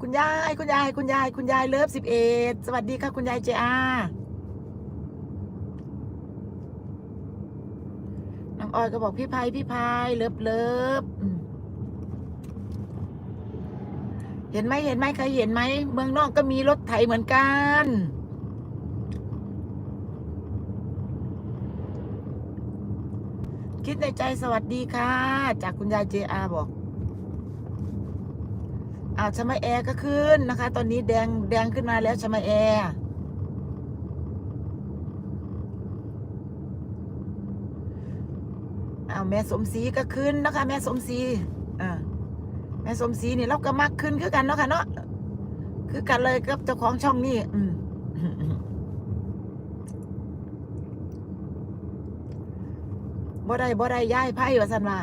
คุณยาย คุณยาย คุณยาย คุณยายเลิฟสิบเอ็ดสวัสดีค่ะ คุณยายเจอาน้องออยก็บอกพี่พายพี่พายเลิฟเลิฟเห็นไหมเห็นไหมใครเห็นไหมเมืองนอกก็มีรถไถเหมือนกัน คิดในใจสวัสดีค่ะ จากคุณยายเจอาบอก อ้าวชมาแอร์ก็ขึ้นนะคะ ตอนนี้แดงแดงขึ้นมาแล้วชมาแอร์อ้าวแม่สมศรีก็ขึ้นนะคะ แม่สมศรีอ่าแม่สมศรีนี่เราก็มักขึ้นคือกันเนาะค่ะเนาะคือกันเลยกับเจ้าของช่องนี่อืมบ่ได้บ่ได้ย้ายไพ่ว่าสันว่า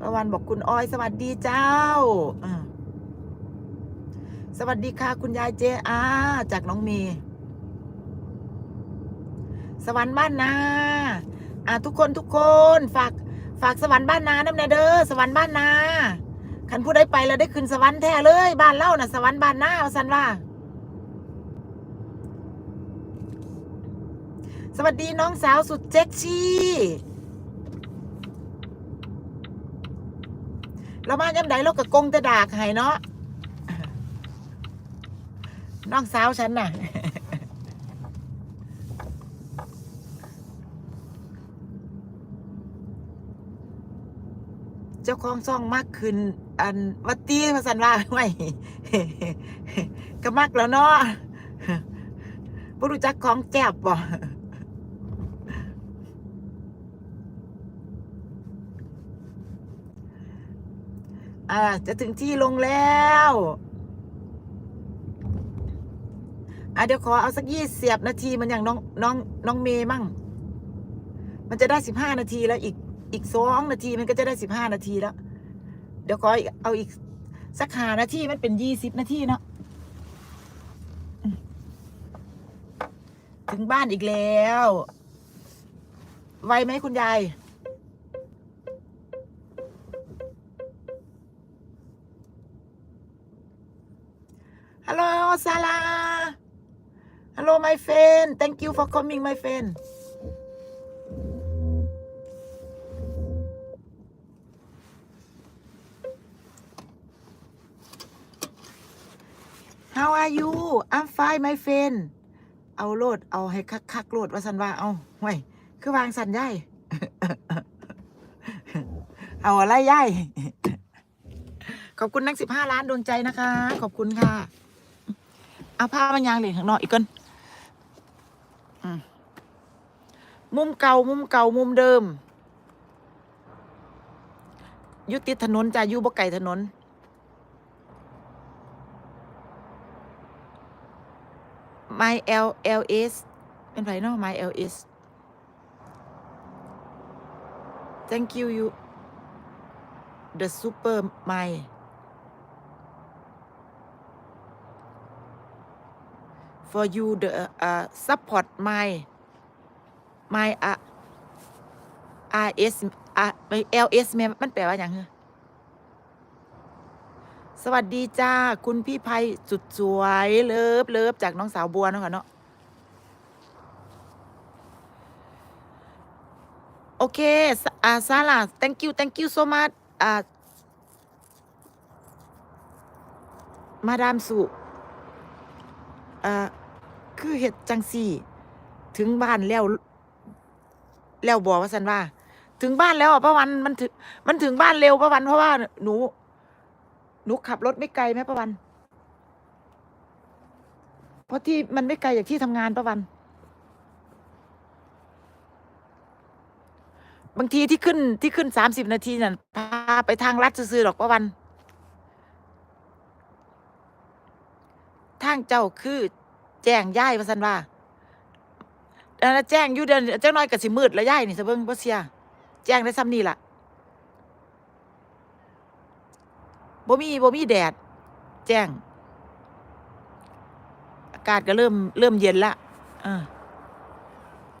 ประวันบอกคุณออย สวัสดีเจ้า สวัสดีค่ะ คุณยายเจอาจากน้องเมย์สวรรค์บ้านนาอ่าทุกคนทุกคนฝากฝากสวรรค์บ้านนาน้ำแนเด้อสวรรค์บ้านนาคันผู้ใดไปแล้วได้ขึ้นสวรรค์แท้เลย บ้านเล่าน่ะ สวรรค์บ้านนาว่าสันว่า สวัสดีน้องสาวสุดเซ็กซี่ เรามาย่ำใดเราก็กงแต่ดากให้เนาะน้องสาวฉันน่ะเจ้าของซ่องมากขึ้น อันวัตตีภาษาว่าไม่ก็มักแล้วเนาะบ่รู้จักของแจบบ่ อ่า จะถึงที่ลงแล้วอะเดี๋ยวขอเอาสักยี่สียบนาทีมันอย่างน้องน้องน้องเมย์มั่ง มันจะได้สิบห้านาทีแล้วอีกอีกสองนาทีมันก็จะได้สิบห้านาทีแล้ว เดี๋ยวขอเอาอีกสักหานาทีมันเป็นยี่สิบนาทีเนาะถึงบ้านอีกแล้ว ไวไหมคุณยาย ฮัลโหลซาลาฮัลโหล my friend thank you for coming my friend how are you I'm fine my friend เอาโลด เอาให้คักคักโลดว่าสันว่าเอาห่วยคือวางสันย่ายเอาอะไรย่ายขอบคุณนักสิบห้าล้านดวงใจนะคะ ขอบคุณค่ะ เอาผ้ามันยางเหลียงข้างนอกอีกก่อนมุมเก่ามุมเก่ามุมเดิมยุติถนนจะอยู่บ่ไก่ถนน my L L S เป็นไรเนาะ my L S thank you you the super my for you the uh, support my my uh, R S R L S แม่มันแปลว่าอย่างเหรอสวัสดีจ้า คุณพี่ภัยสุดสวยเลิฟเลิฟจากน้องสาวบัวเนาะค่ะเนาะโอเคสอ่าซาร่า thank you thank you so much อ่ามาดามสุอ่า คือเห็ดจังสี่ ถึงบ้านแล้ว แล้วบอกว่าสันว่า ถึงบ้านแล้วอะป้าวันมันถึงมันถึงบ้านเร็วป้าวันเพราะว่าหนูหนูขับรถไม่ไกลไหมป้าวัน เพราะที่มันไม่ไกลจากที่ทำงานป้าวัน บางทีที่ขึ้นที่ขึ้นสามสิบนาทีนั่นพาไปทางลัดซื้อหรอกป้าวันทางเจ้าคือ แจ้งย่ายว่าสันว่าแล้วแจ้งอยู่เดือนเจ้าน้อยกับสิมืดแล้วย่ายนี่สะเบิงบ่เสียแจ้งได้ซ้ำนี่ล่ะบ่มีบ่มีแดด แจ้ง อากาศก็เริ่มเริ่มเย็นละอ่า